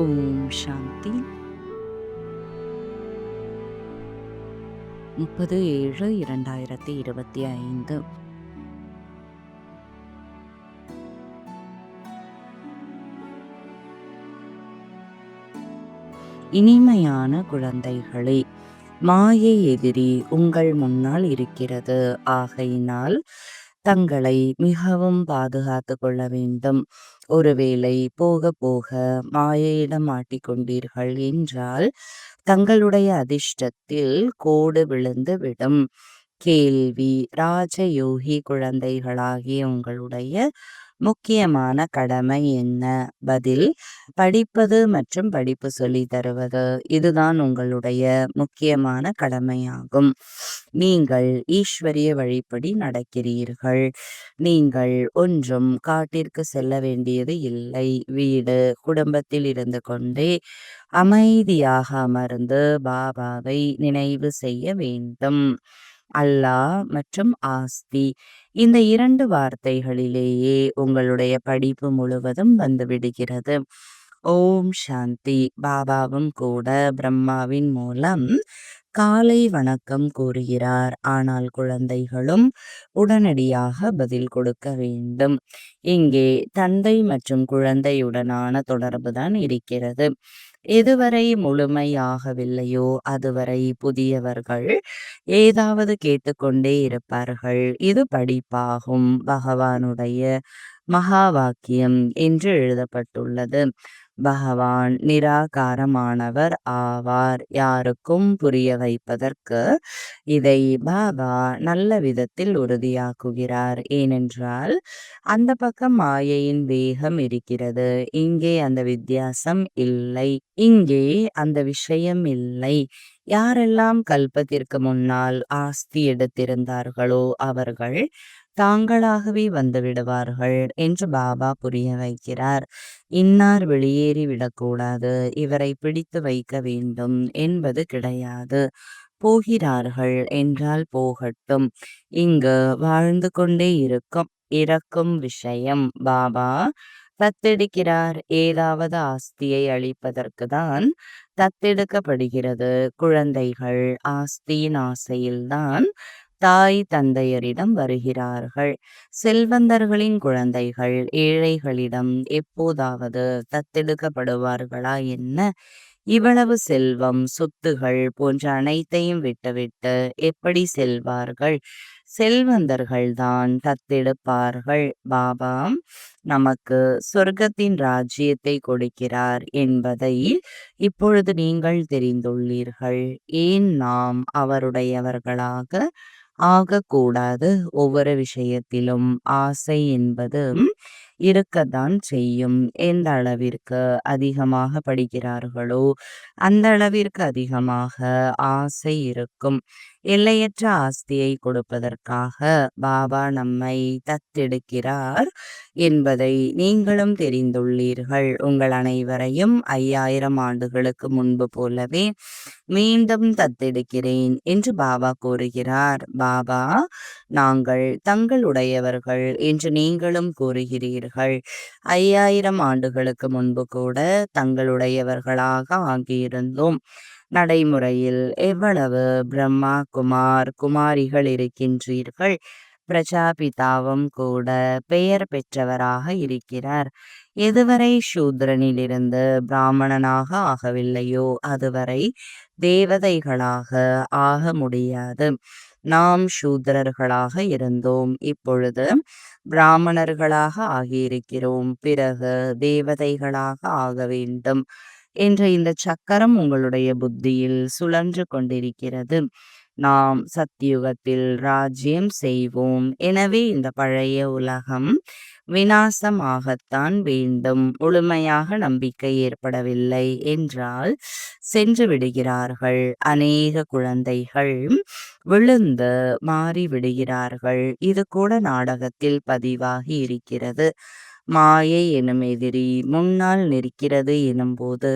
ஓம் சாந்தி. முப்பது ஏழு இரண்டாயிரத்தி இருபத்தி ஐந்து. இனிமையான குழந்தைகளே மாயை எதிரி உங்கள் முன்னால் இருக்கிறது. ஆகையினால் தங்களை மிகவும் பாதுகாத்து கொள்ள வேண்டும். ஒருவேளை போக போக மாயையிடம் மாட்டிக்கொண்டீர்கள் என்றால் தங்களுடைய அதிர்ஷ்டத்தில் கோடு விழுந்து விடும். கேள்வி ராஜயோகி குழந்தைகளாகிய உங்களுடைய முக்கியமான கடமை என்ன? பதில் படிப்பது மற்றும் படிப்பு சொல்லி தருவது. இதுதான் உங்களுடைய முக்கியமான கடமையாகும். நீங்கள் ஈஸ்வரிய வழிப்படி நடக்கிறீர்கள். நீங்கள் ஒன்றும் காட்டிற்கு செல்ல வேண்டியது இல்லை. வீடு குடும்பத்தில் இருந்து கொண்டே அமைதியாக அமர்ந்து பாபாவை நினைவு செய்ய வேண்டும். அல்லாஹ் மற்றும் ஆஸ்தி. இந்த இரண்டு வார்த்தைகளிலேயே உங்களுடைய படிப்பு முழுவதும் வந்துவிடுகிறது ஓம் சாந்தி. பாபாவும் கூட பிரம்மாவின் மூலம் காலை வணக்கம் கூறுகிறார். ஆனால் குழந்தைகளும் உடனடியாக பதில் கொடுக்க வேண்டும். இங்கே தந்தை மற்றும் குழந்தையுடனான தொடர்புதான் இருக்கிறது. எதுவரை முழுமையாகவில்லையோ அதுவரை புதியவர்கள் ஏதாவது கேட்டுக்கொண்டே இருப்பார்கள். இது படிப்பாகும். பகவானுடைய மகா வாக்கியம் என்று எழுதப்பட்டுள்ளது. பகவான் நிராகாரமானவர் ஆவார். யாருக்கும் புரிய வைப்பதற்கு இதை பாபா நல்ல விதத்தில் உறுதியாக்குகிறார். ஏனென்றால் அந்த பக்கம் மாயையின் வேகம் இருக்கிறது. இங்கே அந்த வித்தியாசம் இல்லை. இங்கே அந்த விஷயம் இல்லை. யாரெல்லாம் கல்பத்திற்கு முன்னால் ஆஸ்தி எடுத்திருந்தார்களோ அவர்கள் தாங்களாகவே வந்துவிடுவார்கள் என்று பாபா புரிய வைக்கிறார். இன்னார் வெளியேறி விடக்கூடாது இவரை பிடித்து வைக்க வேண்டும் என்பது கிடையாது. போகிறார்கள் என்றால் போகட்டும். இங்கு வாழ்ந்து கொண்டே இருக்கும் இறக்கும் விஷயம். பாபா தத்தெடுக்கிறார். ஏதாவது ஆஸ்தியை அளிப்பதற்கு தான் தத்தெடுக்கப்படுகிறது. குழந்தைகள் ஆஸ்தியின் ஆசையில்தான் தாய் தந்தையரிடம் வருகிறார்கள். செல்வந்தர்களின் குழந்தைகள் ஏழைகளிடம் எப்போதாவது தத்தெடுக்கப்படுவார்களா? என்ன? இவ்வளவு செல்வம் சொத்துகள் போன்ற அனைத்தையும் விட்டுவிட்டு எப்படி செல்வார்கள்? செல்வந்தர்கள்தான் தத்தெடுப்பார்கள். பாபா நமக்கு சொர்க்கத்தின் ராஜ்யத்தை கொடுக்கிறார் என்பதை இப்பொழுது நீங்கள் தெரிந்துள்ளீர்கள். ஏன் நாம் அவருடையவர்களாக ஆகக்கூடாது. ஒவ்வொரு விஷயத்திலும் ஆசை என்பது இருக்கத்தான் செய்யும். எந்த அளவிற்கு அதிகமாக படிக்கிறார்களோ அந்த அளவிற்கு அதிகமாக ஆசை இருக்கும். எல்லையற்ற ஆஸ்தியை கொடுப்பதற்காக பாபா நம்மை தத்தெடுக்கிறார் என்பதை நீங்களும் தெரிந்துள்ளீர்கள். உங்கள் அனைவரையும் ஐயாயிரம் ஆண்டுகளுக்கு முன்பு போலவே மீண்டும் தத்தெடுக்கிறேன் என்று பாபா கூறுகிறார். பாபா நாங்கள் தங்களுடையவர்கள் என்று நீங்களும் கூறுகிறீர்கள். ஐயாயிரம் ஆண்டுகளுக்கு முன்பு கூட தங்களுடையவர்களாக ஆகியிருந்தோம். நடைமுறையில் எவ்வளவு பிரம்மா குமார் குமாரிகள் இருக்கின்றீர்கள்? பிரஜாபிதாவும் கூட பெயர் பெற்றவராக இருக்கிறார். எதுவரை சூத்ரனிலிருந்து பிராமணனாக ஆகவில்லையோ அதுவரை தேவதைகளாக ஆக முடியாது. நாம் சூத்ரர்களாக இருந்தோம். இப்பொழுது பிராமணர்களாக ஆகியிருக்கிறோம். பிறகு தேவதைகளாக ஆக வேண்டும். என்ற இந்த சக்கரம் உங்களுடைய புத்தியில் சுழன்று கொண்டிருக்கிறது. நாம் சத்தியுகத்தில் ராஜ்யம் செய்வோம். எனவே இந்த பழைய உலகம் வினாசமாகத்தான் வேண்டும். முழுமையாக நம்பிக்கை ஏற்படவில்லை என்றால் சென்று விடுகிறார்கள். அநேக குழந்தைகள் விழுந்து மாறி விடுகிறார்கள் இது கூட நாடகத்தில் பதிவாகி இருக்கிறது. மாயை எனும் எதிரி முன்னால் நிற்கிறது எனும்போது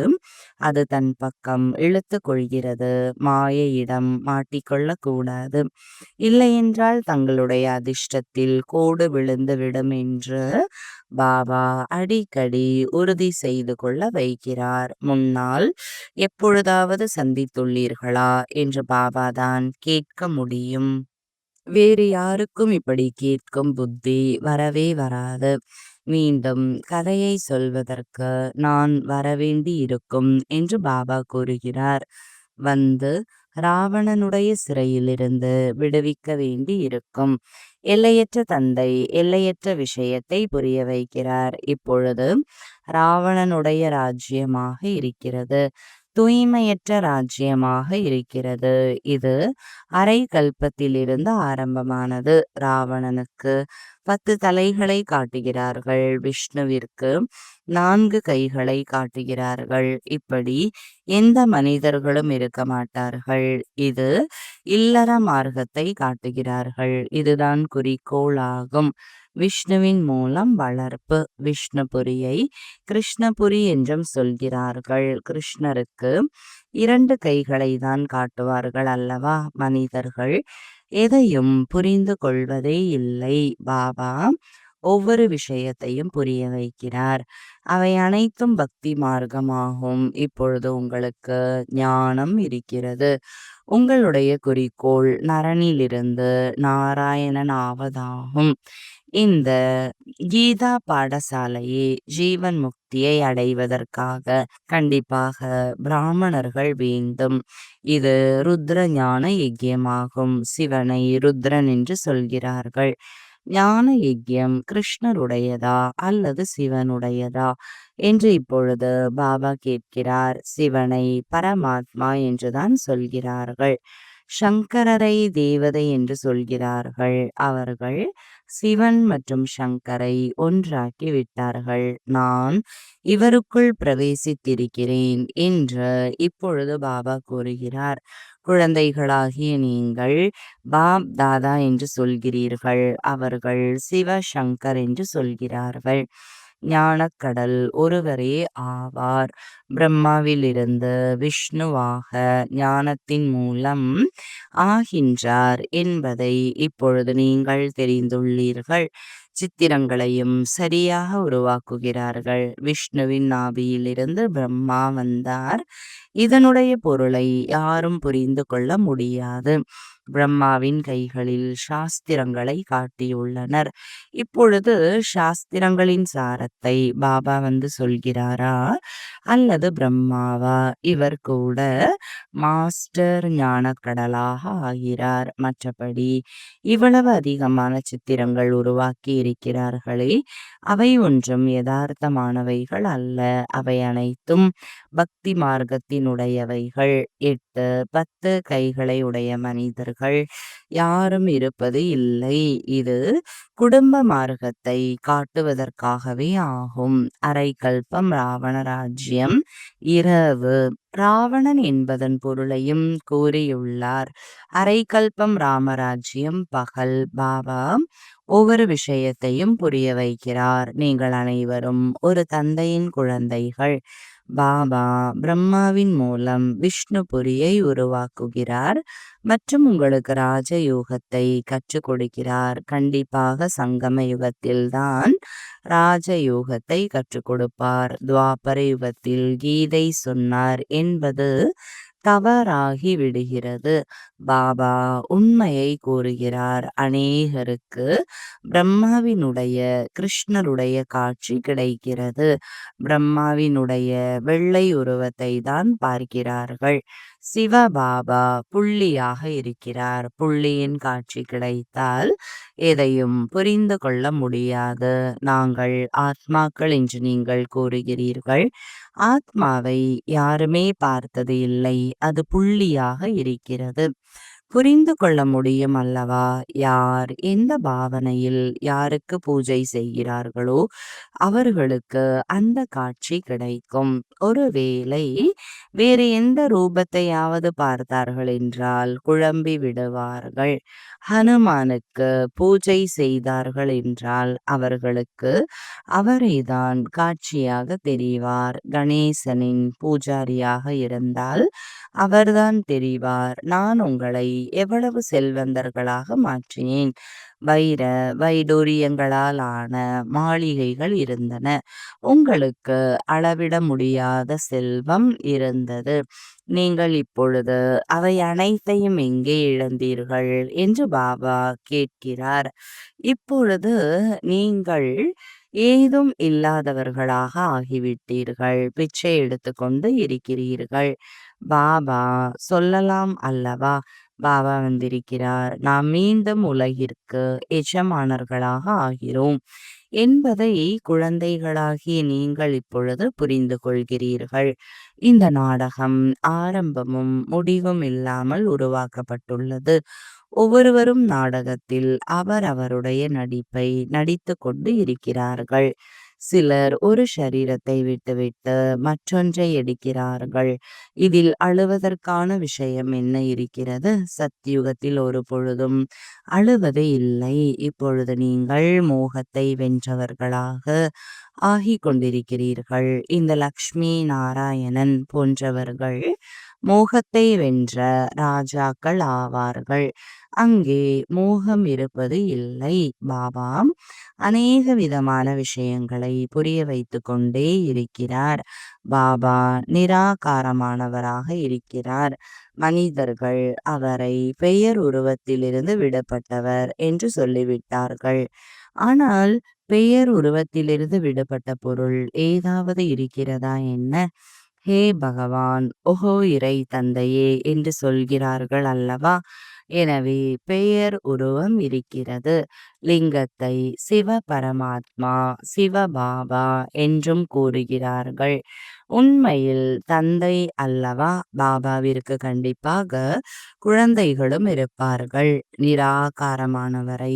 அது தன் பக்கம் இழுத்து கொள்கிறது. மாயையிடம் மாட்டிக்கொள்ளக் கூடாது இல்லையென்றால் தங்களுடைய அதிர்ஷ்டத்தில் கோடு விழுந்து விடும் என்று பாபா அடிக்கடி உறுதி செய்து கொள்ள வைக்கிறார். முன்னால் எப்பொழுதாவது சந்தித்துள்ளீர்களா என்று பாபாதான் கேட்க முடியும். வேறு யாருக்கும் இப்படி கேட்கும் புத்தி வரவே வராது. மீண்டும் கதையை சொல்வதற்கு நான் வரவேண்டி இருக்கும் என்று பாபா கூறுகிறார். வந்து ராவணனுடைய சிறையிலிருந்து விடுவிக்க வேண்டி இருக்கும். எல்லையற்ற தந்தை எல்லையற்ற விஷயத்தை புரிய வைக்கிறார். இப்பொழுது ராவணனுடைய ராஜ்யமாக இருக்கிறது. தூய்மையற்ற ராஜ்யமாக இருக்கிறது. இது அரை கல்பத்திலிருந்து ஆரம்பமானது ராவணனுக்கு. பத்து தலைகளை காட்டுகிறார்கள் விஷ்ணுவிற்கு நான்கு கைகளை காட்டுகிறார்கள். இப்படி எந்த மனிதர்களும் இருக்க மாட்டார்கள். இது இல்லற மார்க்கத்தை காட்டுகிறார்கள். இதுதான் குறிக்கோள் ஆகும். விஷ்ணுவின் மூலம் வளர்ப்பு விஷ்ணுபுரியை கிருஷ்ணபுரி என்றும் சொல்கிறார்கள். கிருஷ்ணருக்கு இரண்டு கைகளை தான் காட்டுவார்கள் அல்லவா மனிதர்கள்? எதையும் புரிந்து கொள்வதே இல்லை. பாபா ஒவ்வொரு விஷயத்தையும் புரிய வைக்கிறார். அவை அனைத்தும் பக்தி மார்க்கமாகும். இப்பொழுது உங்களுக்கு ஞானம் இருக்கிறது. உங்களுடைய குறிக்கோள் நரனிலிருந்து நாராயணன் ஆவதாகும். இந்த கீதா பாடசாலையே ஜீவன் முக்தியை அடைவதற்காக கண்டிப்பாக பிராமணர்கள் வேண்டும். இது ருத்ர ஞான யஜ்யமாகும். சிவனை ருத்ரன் என்று சொல்கிறார்கள். ஞான யஜ்யம் கிருஷ்ணருடையதா அல்லது சிவனுடையதா என்று இப்பொழுது பாபா கேட்கிறார். சிவனை பரமாத்மா என்றுதான் சொல்கிறார்கள். சங்கரரை தேவதை என்று சொல்கிறார்கள். அவர்கள் சிவன் மற்றும் சங்கரை ஒன்றாக்கி விட்டார்கள். நான் இவருக்குள் பிரவேசித்திருக்கிறேன் என்று இப்பொழுது பாபா கூறுகிறார். குழந்தைகளாகிய நீங்கள் பாப் தாதா என்று சொல்கிறீர்கள். அவர்கள் சிவ சங்கர் என்று சொல்கிறார்கள். ஞானக்கடல் ஒருவரே ஆவார். பிரம்மாவிலிருந்து விஷ்ணுவாக ஞானத்தின் மூலம் ஆகின்றார் என்பதை இப்பொழுது நீங்கள் தெரிந்துள்ளீர்கள். சித்திரங்களையும் சரியாக உருவாக்குகிறார்கள். விஷ்ணுவின் நாபியிலிருந்து பிரம்மா வந்தார். இதனுடைய பொருளை யாரும் புரிந்து கொள்ள முடியாது. பிரம்மாவின் கைகளில் சாஸ்திரங்களை காட்டியுள்ளனர். இப்பொழுது சாஸ்திரங்களின் சாரத்தை பாபா வந்து சொல்கிறாரா? அல்லது பிரம்மாவா? இவர் கூட மாஸ்டர் ஞானக்கடலாக ஆகிறார். மற்றபடி இவ்வளவு அதிகமான சித்திரங்கள் உருவாக்கி இருக்கிறார்களே அவை ஒன்றும் யதார்த்தமானவைகள் அல்ல. அவை அனைத்தும் பக்தி மார்க்கத்தினுடையவைகள் எட்டு. பத்து கைகளை உடைய மனிதர்கள் யாரும் இருப்பது இல்லை. இது குடும்ப மார்க்கத்தை காட்டுவதற்காகவே ஆகும். அரைக்கல்பம் ராவண ராஜ்யம். இரவு. ராவணன் என்பதன் பொருளையும் கூறியுள்ளார். அரைக்கல்பம் ராமராஜ்யம் பகல். பாபா ஒவ்வொரு விஷயத்தையும் புரிய வைக்கிறார். நீங்கள் அனைவரும் ஒரு தந்தையின் குழந்தைகள். பாபா பிரம்மாவின் மூலம் விஷ்ணுபுரியை உருவாக்குகிறார் மற்றும் உங்களுக்கு ராஜயோகத்தை கற்றுக் கொடுக்கிறார். கண்டிப்பாக சங்கம யுகத்தில்தான் ராஜயோகத்தை கற்றுக் கொடுப்பார். துவாபர யுகத்தில் கீதை சொன்னார் என்பது தவறாகி விடுகிறது. பாபா உண்மையை கூறுகிறார். அநேகருக்கு பிரம்மாவினுடைய கிருஷ்ணருடைய காட்சி கிடைக்கிறது. பிரம்மாவினுடைய வெள்ளை உருவத்தை தான் பார்க்கிறார்கள். சிவபாபா புள்ளியாக இருக்கிறார். புள்ளியின் காட்சி கிடைத்தால் எதையும் புரிந்து கொள்ள முடியாது. நாங்கள் ஆத்மாக்கள் என்று நீங்கள் கூறுகிறீர்கள். ஆத்மாவை யாருமே பார்த்தது இல்லை அது புள்ளியாக இருக்கிறது. புரிந்து கொள்ள முடியும் அல்லவா? யார்? எந்த பாவனையில் யாருக்கு பூஜை செய்கிறார்களோ அவர்களுக்கு அந்த காட்சி கிடைக்கும். ஒருவேளை வேறு எந்த ரூபத்தையாவது பார்த்தார்கள் என்றால் குழம்பி விடுவார்கள். ஹனுமானுக்கு பூஜை செய்தார்கள் என்றால் அவர்களுக்கு அவரைதான் காட்சியாக தெரிவார். கணேசனின் பூஜாரியாக இருந்தால் அவர்தான் தெரிவார். நான் உங்களை எவ்வளவு செல்வந்தர்களாக மாற்றினேன். வைர வைடூரியங்களால் ஆன மாளிகைகள் இருந்தன. உங்களுக்கு அளவிட முடியாத செல்வம் இருந்தது. நீங்கள் இப்பொழுது அவை அனைத்தையும் எங்கே இழந்தீர்கள்? என்று பாபா கேட்கிறார். இப்பொழுது நீங்கள் ஏதும் இல்லாதவர்களாக ஆகிவிட்டீர்கள். பிச்சை எடுத்துக்கொண்டு இருக்கிறீர்கள். பாபா சொல்லலாம் அல்லவா? பாபா வந்திருக்கிறார். நாம் மீண்டும் உலகிற்கு எஜமானர்களாக ஆகிறோம். என்பதை குழந்தைகளாகிய நீங்கள் இப்பொழுது புரிந்து கொள்கிறீர்கள். இந்த நாடகம் ஆரம்பமும் முடிவும் இல்லாமல் உருவாக்கப்பட்டுள்ளது. ஒவ்வொருவரும் நாடகத்தில் அவர் அவருடைய நடிப்பை நடித்து கொண்டு இருக்கிறார்கள். சிலர் ஒரு சரீரத்தை விட்டுவிட்டு மற்றொன்றை எடுக்கிறார்கள். இதில் அழுவதற்கான விஷயம் என்ன இருக்கிறது? சத்தியுகத்தில் ஒரு பொழுதும் அழுவது இல்லை. இப்பொழுது நீங்கள் மோகத்தை வென்றவர்களாக ஆகிக் கொண்டிருக்கிறீர்கள். இந்த லக்ஷ்மி நாராயணன் போன்றவர்கள் மோகத்தை வென்ற ராஜாக்கள் ஆவார்கள். அங்கே மோகம் இருப்பது இல்லை பாபா அநேக விதமான விஷயங்களை புரிய வைத்து கொண்டே இருக்கிறார். பாபா நிராகாரமானவராக இருக்கிறார். மனிதர்கள் அவரை பெயர் உருவத்திலிருந்து விடப்பட்டவர் என்று சொல்லிவிட்டார்கள். ஆனால் பெயர் உருவத்திலிருந்து விடப்பட்ட பொருள் ஏதாவது இருக்கிறதா என்ன? ஹே பகவான் ஓஹோ இறை தந்தையே என்று சொல்கிறார்கள் அல்லவா? எனவே பெயர் உருவம் இருக்கிறது. லிங்கத்தை சிவ பரமாத்மா சிவபாபா என்றும் கூறுகிறார்கள். உண்மையில் தந்தை அல்லவா பாபாவிற்கு கண்டிப்பாக குழந்தைகளும் இருப்பார்கள். நிராகாரமானவரை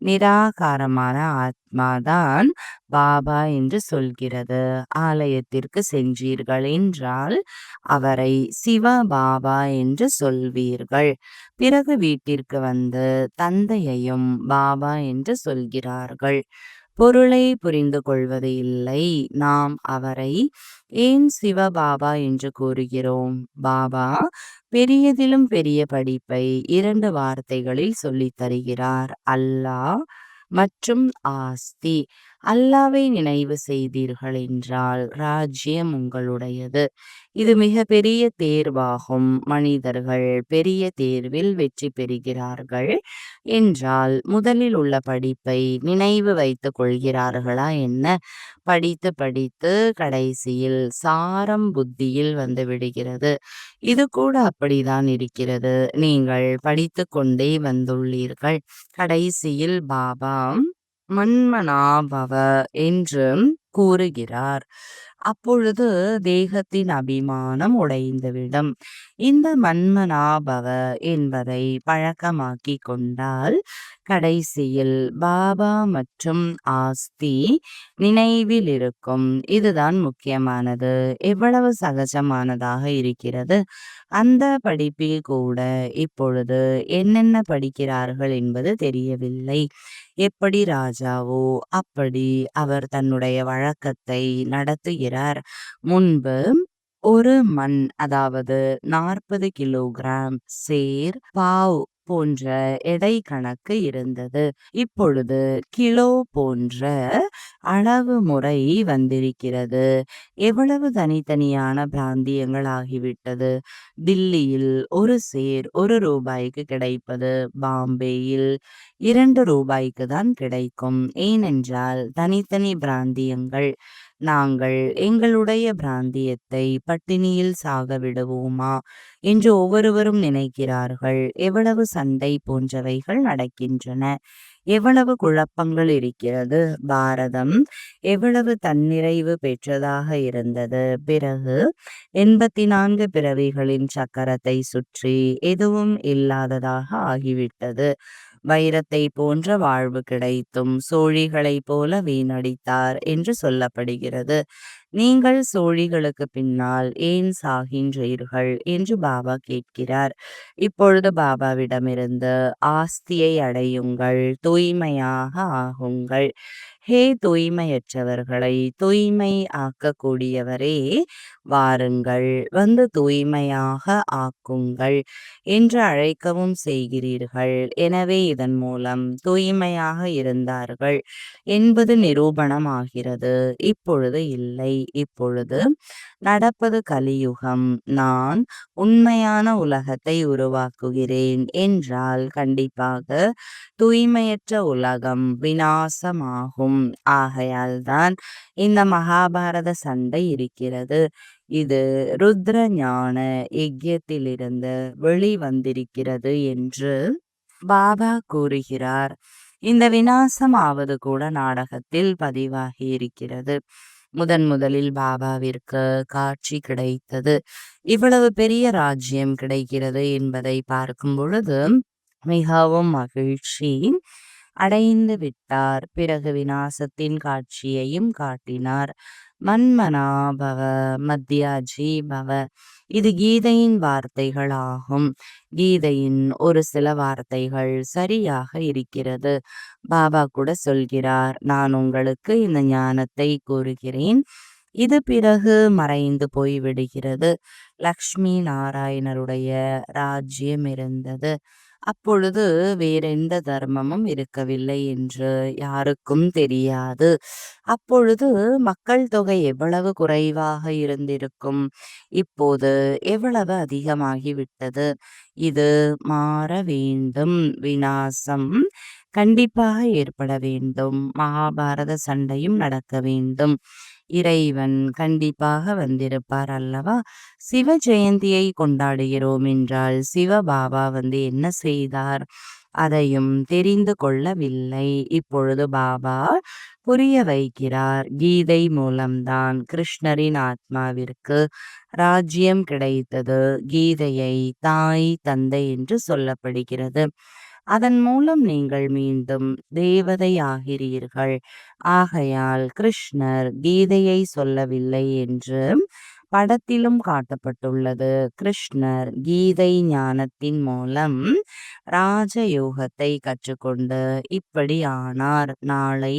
நிராகாரமான ஆத்மாதான் பாபா என்று சொல்கிறது. ஆலயத்திற்கு சென்றீர்கள் என்றால் அவரை சிவ பாபா என்று சொல்வீர்கள். பிறகு வீட்டிற்கு வந்து தந்தையையும் பாபா என்று சொல்கிறார்கள். பொருளை புரிந்து கொள்வது இல்லை. நாம் அவரை ஏன் சிவபாபா என்று கூறுகிறோம்? பாபா பெரியதிலும் பெரிய படிப்பை இரண்டு வார்த்தைகளில் சொல்லித் தருகிறார். அல்லாஹ் மற்றும் ஆஸ்தி. அல்லாவை நினைவு செய்தீர்கள் என்றால் ராஜ்யம் உங்களுடையது. இது மிக பெரிய தேர்வாகும். மனிதர்கள் பெரிய தேர்வில் வெற்றி பெறுகிறார்கள் என்றால் முதலில் உள்ள படிப்பை நினைவு வைத்துக் கொள்கிறார்களா என்ன? படித்து படித்து கடைசியில் சாரம் புத்தியில் வந்து விடுகிறது. இது கூட அப்படிதான் இருக்கிறது. நீங்கள் படித்து கொண்டே வந்துள்ளீர்கள். கடைசியில் பாபா மன்மனாபவ என்று கூறுகிறார். அப்பொழுது தேகத்தின் அபிமானம் உடைந்துவிடும். இந்த மன்மனாபவ என்பதை பழக்கமாக்கி கொண்டால் கடைசியில் பாபா மற்றும் ஆஸ்தி நினைவில் இருக்கும். இதுதான் முக்கியமானது. எவ்வளவு சகஜமானதாக இருக்கிறது? அந்த படிப்பில் கூட இப்பொழுது என்னென்ன படிக்கிறார்கள் என்பது தெரியவில்லை. எப்படி ராஜாவோ அப்படி அவர் தன்னுடைய வழக்கத்தை நடத்துகிறார். முன்பு ஒரு மண் அதாவது நாற்பது கிலோகிராம் சேர் பாவ் போன்ற எடை கணக்கு இருந்தது? இப்பொழுது கிலோ போன்ற அளவு முறை வந்திருக்கிறது. எவ்வளவு தனித்தனியான பிராந்தியங்கள் ஆகிவிட்டது? தில்லியில் ஒரு சேர் ஒரு ரூபாய்க்கு கிடைப்பது. பாம்பேயில் இரண்டு ரூபாய்க்கு தான் கிடைக்கும். ஏனென்றால் தனித்தனி பிராந்தியங்கள் நாங்கள் எங்களுடைய பிராந்தியத்தை பட்டினியில் சாக விடுவோமா? என்று ஒவ்வொருவரும் நினைக்கிறார்கள். எவ்வளவு சண்டை போன்றவைகள் நடக்கின்றன? எவ்வளவு குழப்பங்கள் இருக்கிறது? பாரதம் எவ்வளவு தன்னிறைவு பெற்றதாக இருந்தது? பிறகு எண்பத்தி நான்கு பிறவிகளின் சக்கரத்தை சுற்றி எதுவும் இல்லாததாக ஆகிவிட்டது. வைரத்தை போன்ற வாழ்வு கிடைத்தும் சோழிகளைப் போல வீணடித்தார் என்று சொல்லப்படுகிறது. நீங்கள் சோழிகளுக்கு பின்னால் ஏன் சாகின்றீர்கள் என்று பாபா கேட்கிறார். இப்பொழுது பாபாவிடமிருந்து ஆஸ்தியை அடையுங்கள் தூய்மையாக ஆகுங்கள். ஹே தூய்மையற்றவர்களை தூய்மை ஆக்கக்கூடியவரே வாருங்கள் வந்து தூய்மையாக ஆக்குங்கள் என்று அழைக்கவும் செய்கிறீர்கள். எனவே இதன் மூலம் தூய்மையாக இருந்தார்கள் என்பது நிரூபணமாகிறது. இப்பொழுது இல்லை. இப்பொழுது நடப்பது கலியுகம். நான் உண்மையான உலகத்தை உருவாக்குகிறேன் என்றால் கண்டிப்பாக தூய்மையற்ற உலகம் ஆகையால்தான் இந்த மகாபாரத சண்டை இருக்கிறது. இது ருத்ர ஞான யஜ்யத்திலிருந்து வெளிவந்திருக்கிறது என்று பாபா கூறுகிறார். இந்த வினாசம் ஆவது கூட நாடகத்தில் பதிவாகி இருக்கிறது. முதன் முதலில் பாபாவிற்கு காட்சி கிடைத்தது. இவ்வளவு பெரிய ராஜ்யம் கிடைக்கிறது என்பதை பார்க்கும் பொழுது மிகவும் மகிழ்ச்சி. அடைந்து விட்டார். பிறகு விநாசத்தின் காட்சியையும் காட்டினார். மன்மனாபவ மத்தியாஜி பவ இது கீதையின் வார்த்தைகள் ஆகும் கீதையின் ஒரு சில வார்த்தைகள் சரியாக இருக்கிறது. பாபா கூட சொல்கிறார் நான் உங்களுக்கு இந்த ஞானத்தை கூறுகிறேன். இது பிறகு மறைந்து போய்விடுகிறது. லக்ஷ்மி நாராயணருடைய ராஜ்யம் இருந்தது. அப்பொழுது வேறெந்த தர்மமும் இருக்கவில்லை என்று யாருக்கும் தெரியாது. அப்பொழுது மக்கள் தொகை எவ்வளவு குறைவாக இருந்திருக்கும்? இப்போது எவ்வளவு அதிகமாகிவிட்டது? இது மாற வேண்டும். வினாசம் கண்டிப்பாக ஏற்பட வேண்டும். மகாபாரத சண்டையும் நடக்க வேண்டும். இறைவன் கண்டிப்பாக வந்திருப்பார் அல்லவா? சிவ ஜெயந்தியை கொண்டாடுகிறோம் என்றால் சிவபாபா வந்து என்ன செய்தார்? அதையும் தெரிந்து கொள்ளவில்லை. இப்பொழுது பாபா புரிய வைக்கிறார். கீதை மூலம்தான் கிருஷ்ணரின் ஆத்மாவிற்கு ராஜ்யம் கிடைத்தது. கீதையை தாய் தந்தை என்று சொல்லப்படுகிறது. அதன் மூலம் நீங்கள் மீண்டும் தேவதை ஆகிறீர்கள். ஆகையால் கிருஷ்ணர் கீதையை சொல்லவில்லை என்று படத்திலும் காட்டப்பட்டுள்ளது. கிருஷ்ணர் கீதை ஞானத்தின் மூலம் ராஜயோகத்தை கற்றுக்கொண்டு இப்படி ஆனார் நாளை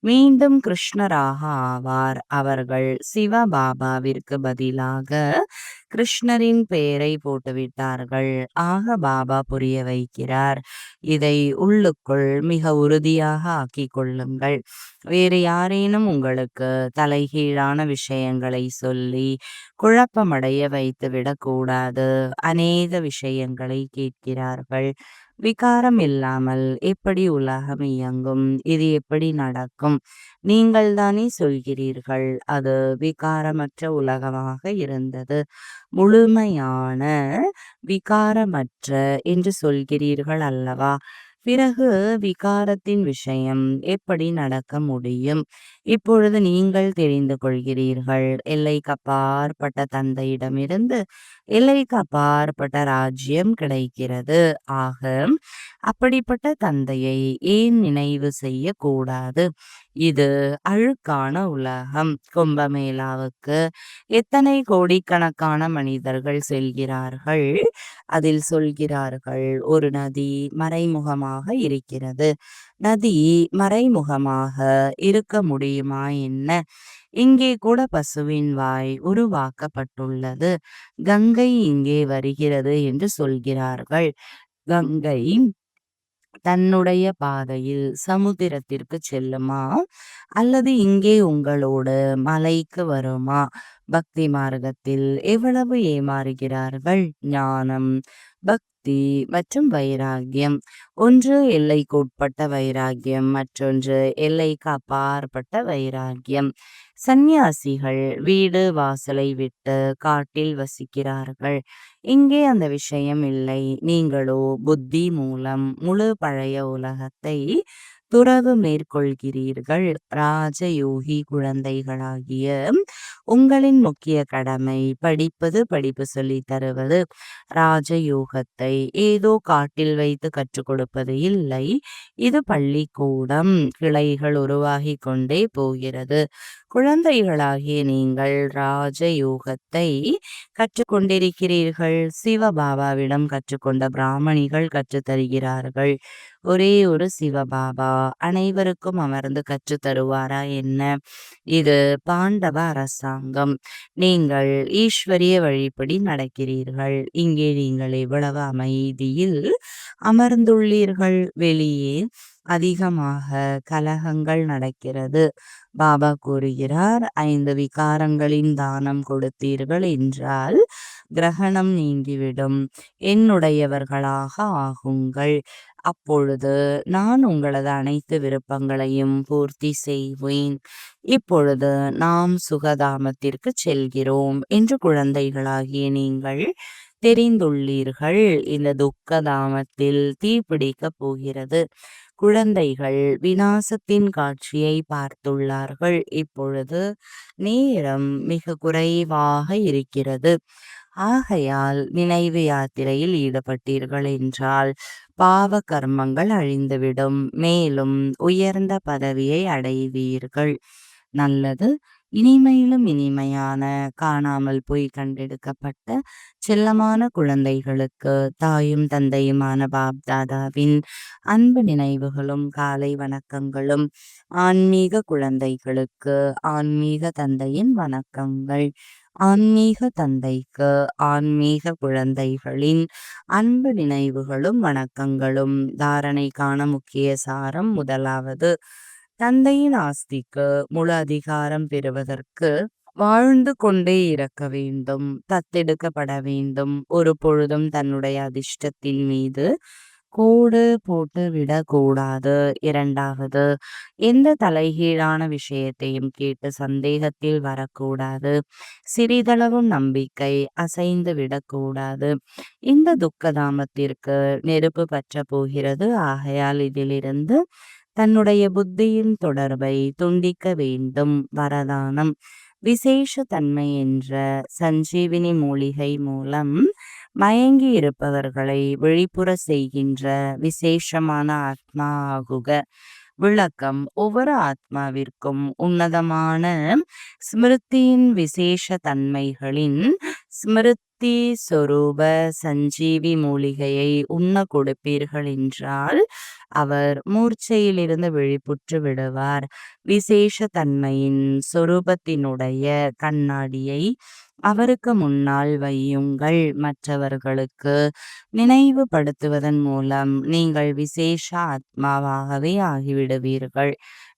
மீண்டும் கிருஷ்ணராக ஆவார். அவர்கள் சிவபாபாவிற்கு பதிலாக கிருஷ்ணரின் பெயரை போட்டுவிட்டார்கள். ஆக பாபா புரிய வைக்கிறார். இதை உள்ளுக்குள் மிக உறுதியாக ஆக்கிக் கொள்ளுங்கள். வேறு யாரேனும் உங்களுக்கு தலைகீழான விஷயங்களை சொல்லி குழப்பமடைய வைத்து விடக்கூடாது. அநேக விஷயங்களை கேட்கிறார்கள். விகாரம் இல்லாமல் எப்படி உலகம் இயங்கும்? இது எப்படி நடக்கும்? நீங்கள் தானே சொல்கிறீர்கள் அது விகாரமற்ற உலகமாக இருந்தது. முழுமையான விகாரமற்ற என்று சொல்கிறீர்கள் அல்லவா? பிறகு விகாரத்தின் விஷயம் எப்படி நடக்க முடியும்? இப்பொழுது நீங்கள் தெரிந்து கொள்கிறீர்கள். எல்லைக்கு அப்பாற்பட்ட தந்தையிடமிருந்து எல்லைக்கு அப்பாற்பட்ட ராஜ்யம் கிடைக்கிறது. ஆக அப்படிப்பட்ட தந்தையை ஏன் நினைவு செய்யக்கூடாது? இது அழுக்கான உலகம். கும்பமேளாவுக்கு எத்தனை கோடிக்கணக்கான மனிதர்கள் செல்கிறார்கள்? அதில் சொல்கிறார்கள் ஒரு நதி மறைமுகமாக இருக்கிறது. நதி மறைமுகமாக இருக்க முடியுமா என்ன? இங்கே கூட பசுவின் வாய் உருவாக்கப்பட்டுள்ளது. கங்கை இங்கே வருகிறது என்று சொல்கிறார்கள். கங்கை தன்னுடைய பாதையில் சமுத்திரத்திற்கு செல்லுமா? அல்லது இங்கே உங்களோடு மலைக்கு வருமா? பக்தி மார்க்கத்தில் எவ்வளவு ஏமாறுகிறார்கள் ஞானம்? பக்தி பக்தி மற்றும் வைராகியம் ஒன்று எல்லைக்குட்பட்ட வைராகியம் மற்றொன்று எல்லைக்கு அப்பாற்பட்ட வைராகியம் சந்நியாசிகள் வீடு வாசலை விட்டு காட்டில் வசிக்கிறார்கள். இங்கே அந்த விஷயம் இல்லை. நீங்களோ புத்தி மூலம் முழு பழைய உலகத்தை துறவு மேற்கொள்கிறீர்கள். ராஜயோகி குழந்தைகளாகிய உங்களின் முக்கிய கடமை படிப்பது படிப்பு சொல்லி தருவது. ராஜயோகத்தை ஏதோ காட்டில் வைத்து கற்றுக் கொடுப்பது இல்லை. இது பள்ளிக்கூடம் கிளைகள் உருவாகி கொண்டே போகிறது. குழந்தைகளாகிய நீங்கள் ராஜயோகத்தை கற்றுக்கொண்டிருக்கிறீர்கள். சிவபாபாவிடம் கற்றுக்கொண்ட பிராமணிகள் கற்றுத்தருகிறார்கள். ஒரே ஒரு சிவபாபா அனைவருக்கும் அமர்ந்து கற்றுத்தருவாரா என்ன? இது பாண்டவ அரசாங்கம். நீங்கள் ஈஸ்வரிய வழிப்படி நடக்கிறீர்கள். இங்கே நீங்கள் எவ்வளவு அமைதியில் அமர்ந்துள்ளீர்கள். வெளியே அதிகமாக கலகங்கள் நடக்கிறது. பாபா கூறுகிறார் ஐந்து விகாரங்களின் தானம் கொடுத்தீர்கள் என்றால் கிரகணம் நீங்கிவிடும். என்னுடையவர்களாக ஆகுங்கள். அப்பொழுது நான் உங்களது அனைத்து விருப்பங்களையும் பூர்த்தி செய்வேன். இப்பொழுது நாம் சுகதாமத்திற்கு செல்கிறோம் என்று குழந்தைகளாகிய நீங்கள் தெரிந்துள்ளீர்கள். இந்த துக்கதாமத்தில் தீப்பிடிக்கப் போகிறது. குழந்தைகள் விநாசத்தின் காட்சியை பார்த்துள்ளார்கள். இப்பொழுது நேரம் மிக குறைவாக இருக்கிறது. ஆகையால் நினைவு யாத்திரையில் ஈடுபட்டீர்கள் என்றால் பாவ கர்மங்கள் அழிந்துவிடும். மேலும் உயர்ந்த பதவியை அடைவீர்கள். நல்லது. இனிமையிலும் இனிமையான காணாமல் போய் கண்டெடுக்கப்பட்ட செல்லமான குழந்தைகளுக்கு தாயும் தந்தையுமான பாப்தாதாவின் அன்பு நினைவுகளும் காலை வணக்கங்களும் ஆன்மீக குழந்தைகளுக்கு ஆன்மீக தந்தையின் வணக்கங்கள் ஆன்மீக தந்தைக்கு ஆன்மீக குழந்தைகளின் அன்பு நினைவுகளும் வணக்கங்களும் தாரணைக்கான முக்கிய சாரம் முதலாவது தந்தையின் ஆஸ்திக்கு முழு அதிகாரம் பெறுவதற்கு வாழ்ந்து கொண்டே இறக்க வேண்டும் தத்தெடுக்கப்பட வேண்டும். ஒரு பொழுதும் தன்னுடைய அதிர்ஷ்டத்தின் மீது கோடு போட்டு விடக்கூடாது. இரண்டாவது எந்த தலைகீழான விஷயத்தையும் கேட்டு சந்தேகத்தில் வரக்கூடாது. சிறிதளவும் நம்பிக்கை அசைந்து விடக்கூடாது. இந்த துக்கதாமத்திற்கு நெருப்பு பற்ற போகிறது. ஆகையால் இதிலிருந்து தன்னுடைய புத்தியின் தொடர்பை துண்டிக்க வேண்டும். வரதானம். விசேஷ தன்மை என்ற சஞ்சீவினி மூலிகை மூலம் மயங்கி இருப்பவர்களை விழிப்புற செய்கின்ற விசேஷமான ஆத்மா ஆகுக. விளக்கம். ஒவ்வொரு ஆத்மாவிற்கும் உன்னதமான ஸ்மிருத்தியின் விசேஷ தன்மைகளின் ஸ்மிருத் சொரூப சஞ்சீவி மூலிகையை உண்ண கொடுப்பீர்கள் என்றால் அவர் மூர்ச்சையிலிருந்து விழிப்புற்று விடுவார். விசேஷ தன்மையின் சொரூபத்தினுடைய கண்ணாடியை அவருக்கு முன்னால் வையுங்கள் மற்றவர்களுக்கு நினைவுபடுத்துவதன் மூலம் நீங்கள் விசேஷ ஆத்மாவாகவே ஆகிவிடுவீர்கள்.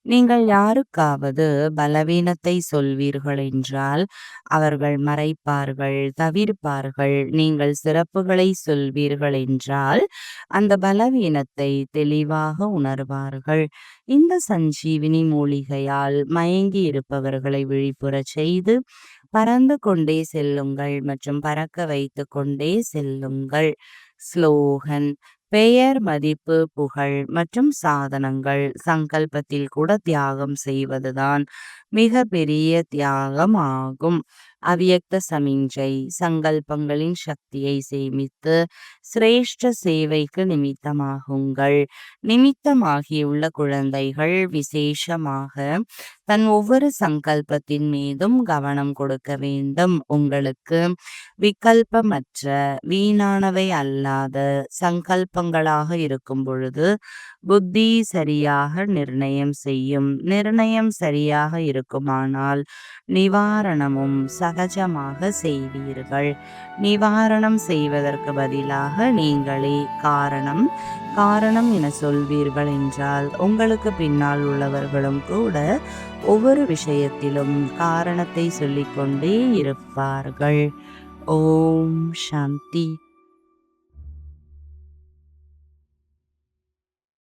நீங்கள் யாருக்காவது பலவீனத்தை சொல்வீர்கள் என்றால் அவர்கள் மறைப்பார்கள் தவிர்ப்பார்கள் நீங்கள் சிறப்புகளை சொல்வீர்கள் என்றால் அந்த பலவீனத்தை தெளிவாக உணர்வார்கள். இந்த சஞ்சீவினி மூலிகையால் மயங்கி இருப்பவர்களை விழிப்புறச் செய்து பறந்து கொண்டே செல்லுங்கள் மற்றும் பறக்க வைத்து கொண்டே செல்லுங்கள். ஸ்லோகன் பெயர் மதிப்பு புகழ் மற்றும் சாதனங்கள். சங்கல்பத்தில் கூட தியாகம் செய்வதுதான் மிக பெரிய தியாகம் ஆகும் அவ்யக்த சமிஞ்சை சங்கல்பங்களின் சக்தியை சேமித்து சிரேஷ்ட சேவைக்கு நிமித்தமாகுங்கள். நிமித்தமாகியுள்ள குழந்தைகள் விசேஷமாக தன் ஒவ்வொரு சங்கல்பத்தின் மீதும் கவனம் கொடுக்க வேண்டும். உங்களுக்கு விகல்பமற்ற வீணானவை அல்லாத சங்கல்பங்களாக இருக்கும் பொழுது புத்தி சரியாக நிர்ணயம் செய்யும். நிர்ணயம் சரியாக இருக்குமானால் நிவாரணமும் சகஜமாக செய்வீர்கள். நிவாரணம் செய்வதற்கு பதிலாக நீங்களே காரணம் காரணம் என சொல்வீர்கள் என்றால் உங்களுக்கு பின்னால் உள்ளவர்களும் கூட ஒவ்வொரு விஷயத்திலும் காரணத்தை சொல்லிக்கொண்டே இருப்பார்கள். ஓம் சாந்தி.